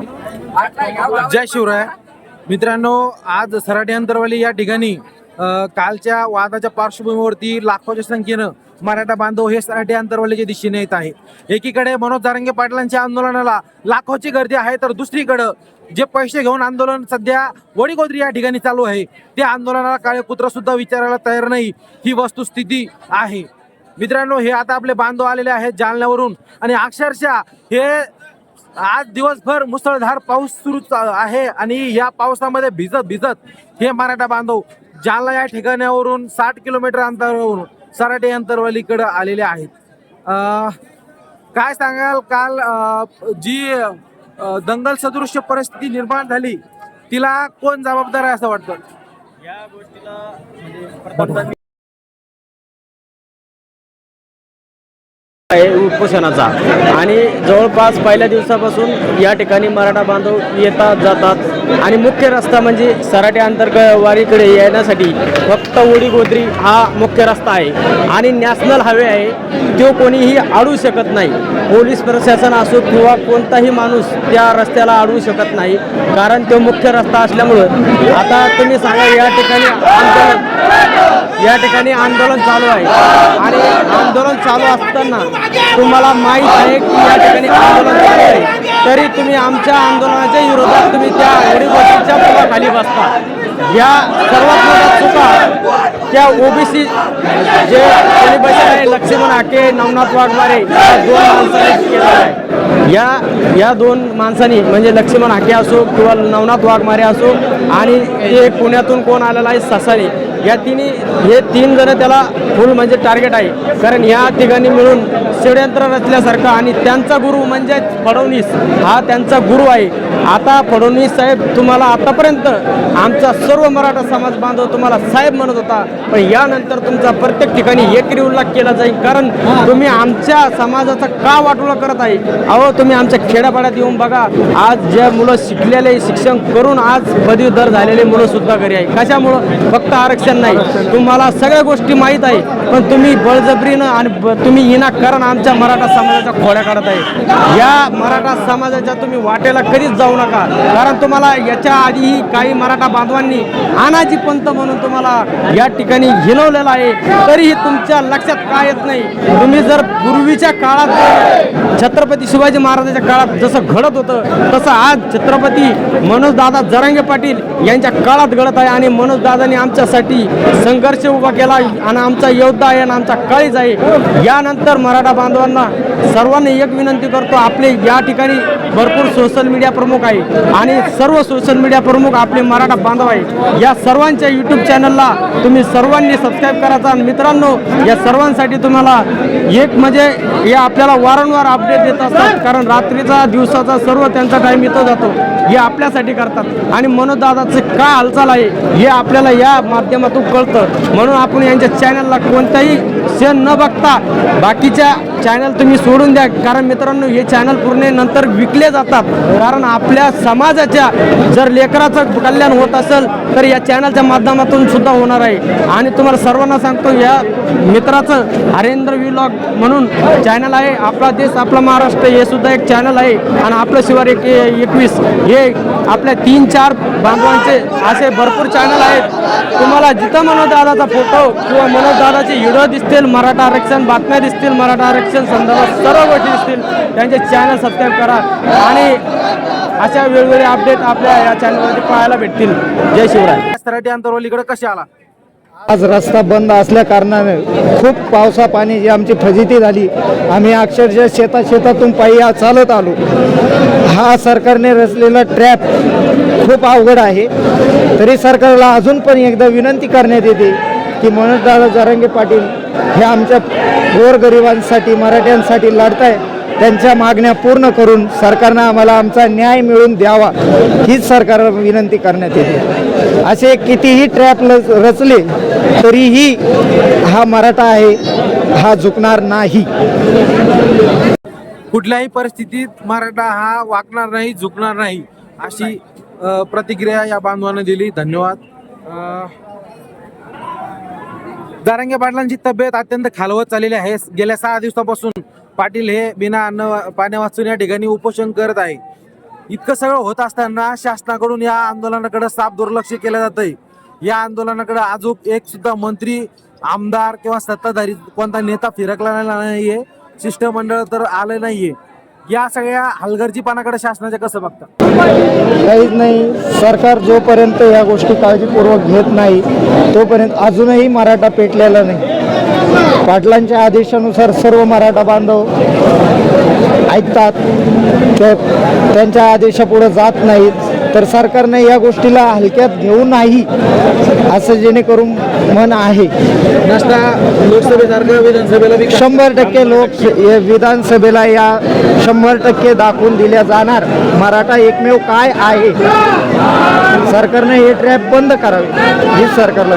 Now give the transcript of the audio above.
जय शिवराय. मित्रांनो आज सराटी अंतरवाली या ठिकाणी कालच्या वादाच्या पार्श्वभूमीवरती लाखोच्या संख्येनं मराठा बांधव हे सराठी अंतरवालीच्या दिशेने येत आहे एकीकडे मनोज जारंगे पाटलांच्या आंदोलनाला लाखोची गर्दी आहे तर दुसरीकडं जे पैसे घेऊन आंदोलन सध्या वडीगोद्री या ठिकाणी चालू आहे त्या आंदोलनाला काळे कुत्र सुद्धा विचारायला तयार नाही ही वस्तुस्थिती आहे. मित्रांनो हे आता आपले बांधव आलेले आहेत जालन्यावरून आणि अक्षरशः हे आज दिवसभर मुसळधार पाऊस सुरू आहे आणि या पावसामध्ये भिजत भिजत हे मराठा बांधव जालना या ठिकाणावरून साठ किलोमीटर अंतरावरून सराटे अंतरवालीकडे आलेले आहेत. काय सांगाल? काल जी दंगल सदृश्य परिस्थिती निर्माण झाली तिला कोण जबाबदार आहे असं वाटतं? या गोष्टीला म्हणजे आहे उपोषणाचा. आणि जवळपास पहिल्या दिवसापासून या ठिकाणी मराठा बांधव येतात जातात. आणि मुख्य रस्ता म्हणजे सराटे अंतर्गवारीकडे येण्यासाठी फक्त उडी गोदरी हा मुख्य रस्ता आहे. आणि नॅशनल हायवे आहे तो कोणीही अडवू शकत नाही. पोलीस प्रशासन असो किंवा कोणताही माणूस त्या रस्त्याला अडवू शकत नाही. कारण तो मुख्य रस्ता असल्यामुळं आता तुम्ही सांगा या ठिकाणी या ठिकाणी आंदोलन चालू आहे. आणि आंदोलन चालू असताना तुम्हाला माहीत आहे की या ठिकाणी आंदोलन चालू आहे. तरी तुम्ही आमच्या आंदोलनाच्या विरोधात तुम्ही त्या वडीगोष्टीच्या पुलाखाली बसता. या सर्वात मोठ्या चुका त्या ओबीसी जे कोणी बसले आहे लक्ष्मण हाके नवनाथ वाघमारे या दोन माणसांनी केलेलं आहे. या या दोन माणसांनी म्हणजे लक्ष्मण हाके असो किंवा नवनाथ वाघमारे असो आणि ते पुण्यातून कोण आलेला आहे ससाने या तिन्ही हे तीन जण त्याला फुल म्हणजे टार्गेट आहे. कारण या ठिकाणी मिळून षडयंत्र रचल्यासारखं आणि त्यांचा गुरु म्हणजे फडणवीस. हा त्यांचा गुरु आहे. आता फडणवीस साहेब तुम्हाला आतापर्यंत आमचा सर्व मराठा समाज बांधव तुम्हाला साहेब म्हणत होता. पण यानंतर तुमचा प्रत्येक ठिकाणी एकरी उल्लेख केला जाईल. कारण तुम्ही आमच्या समाजाचा का वाटोळा करत आहे? अहो तुम्ही आमच्या खेड्यापाड्यात येऊन बघा. आज ज्या मुलं शिकलेले शिक्षण करून आज पदवीधर झालेले मुलं सुद्धा घरी आहे. कशामुळं? फक्त आरक्षण नाही. तुम्हाला सगळ्या गोष्टी माहीत आहे पण तुम्ही बळजबरीनं आणि ब- तुम्ही विनाकारण आमच्या मराठा समाजाच्या खोड्या काढत आहे. या मराठा समाजाच्या तुम्ही वाटेला कधीच जाऊ नका. कारण तुम्हाला याच्या आधीही काही मराठा बांधवांनी आनाजी पंत म्हणून तुम्हाला या ठिकाणी हिनवलेलं आहे. तरीही तुमच्या लक्षात काय येत नाही? तुम्ही जर पूर्वीच्या काळात छत्रपती शिवाजी महाराजांच्या काळात जसं घडत होतं तसं आज छत्रपती मनोजदादा जरांगे पाटील यांच्या काळात घडत आहे आणि मनोजदादांनी आमच्यासाठी संघर्ष उभा केला आणि आमचा योद्धा आहे आणि आमचा काळीज आहे. यानंतर मराठा बांधवांना सर्वांनी एक विनंती करतो आपले या ठिकाणी भरपूर सोशल मीडिया प्रमुख आहे आणि सर्व सोशल मीडिया प्रमुख आपले मराठा बांधव आहे. या सर्वांच्या यूट्यूब चॅनलला तुम्ही सर्वांनी सबस्क्राईब करायचा आणि मित्रांनो या सर्वांसाठी तुम्हाला एक म्हणजे हे आपल्याला वारंवार अपडेट देत असतात कारण रात्रीचा दिवसाचा सर्व त्यांचा टाईम इथं जातो. हे आपल्यासाठी करतात. आणि मनोजदादाचे काय हालचाल आहे हे आपल्याला या माध्यमातून कळतं. म्हणून आपण यांच्या चॅनलला कोणताही क्षण न बघता बाकीच्या चॅनल तुम्ही सोडून द्या. कारण मित्रांनो हे चॅनल पूर्ण नंतर विकले जातात. कारण आपल्या समाजाच्या जर लेकराचं कल्याण होत असेल तर या चॅनलच्या माध्यमातून सुद्धा होणार आहे. आणि तुम्हाला सर्वांना सांगतो या मित्राचं हरेंद्र विलॉग म्हणून चॅनल आहे. आपला देश आपला महाराष्ट्र हे सुद्धा एक चॅनल आहे. आणि आपलं शिवार एक एकवीस हे आपल्या तीन चार बांधवांचे असे भरपूर चॅनल आहेत. तुम्हाला जिथं मनोज दादाचा फोटो किंवा मनोज दादाचे व्हिडिओ दिसतील मराठा आरक्षण बातम्या दिसतील मराठा आरक्षण संदर्भात सर्व गोष्टी दिसतील त्यांचे चॅनल सबस्क्राईब करा. आणि अशा वेगवेगळे अपडेट आपल्या या चॅनलवरती पाहायला भेटतील. जय शिवराय. सराटी अंतरवालीकडे कसे आला? आज रस्ता बंद असल्या कारणाने खूप पावसा जी आमची फजिती झाली. आम्ही अक्षरशः शेता शेतातून पायी आज चालत आलो. हा सरकारने रचलेला ट्रॅप खूप अवघड आहे. तरी सरकारला अजून पण एकदा विनंती करण्यात येते की मनोजदादा जारंगे पाटील हे आमच्या गोरगरिबांसाठी मराठ्यांसाठी लढताय. त्यांच्या मागण्या पूर्ण करून सरकारनं आम्हाला आमचा न्याय मिळवून द्यावा. हीच सरकारला विनंती करण्यात येते. असे कितीही ट्रॅप लच- रचले तरीही हा मराठा आहे हा झुकणार नाही. कुठल्याही परिस्थितीत मराठा हा वाकणार नाही झुकणार नाही अशी प्रतिक्रिया या बांधवानं दिली. धन्यवाद. दारंगे पाटलांची तब्येत अत्यंत खालवत चाललेली आहे. गेल्या सहा दिवसापासून पाटील हे बिना अन्न पाण्या वाचून या ठिकाणी उपोषण करत आहे इतकं सगळं होत असताना शासनाकडून या आंदोलनाकडे साफ दुर्लक्ष केलं जातंय. या आंदोलनाकडे अजून एक सुद्धा मंत्री आमदार किंवा सत्ताधारी कोणता नेता फिरकला नाहीये. शिष्टमंडळ तर आलं नाहीये. या सगळ्या हलगर्जीपणाकडे शासनाच्या कसं बघता? काहीच नाही. सरकार जोपर्यंत या गोष्टी काळजीपूर्वक घेत नाही तोपर्यंत अजूनही मराठा पेटलेला नाही. पाटलांच्या आदेशानुसार सर्व मराठा बांधव ऐकतात. ते त्यांच्या आदेशापुढे जात नाहीत. तर सरकारने या गोष्टीला हलक्यात घेऊ नाही असं जेणेकरून मन आहे. लोकसभेसारखं विधानसभेला शंभर टक्के लोक हे विधानसभेला या शंभर टक्के दाखवून दिल्या जाणार. मराठा एकमेव काय आहे? सरकारने हे ट्रॅप बंद करावे हीच सरकारला.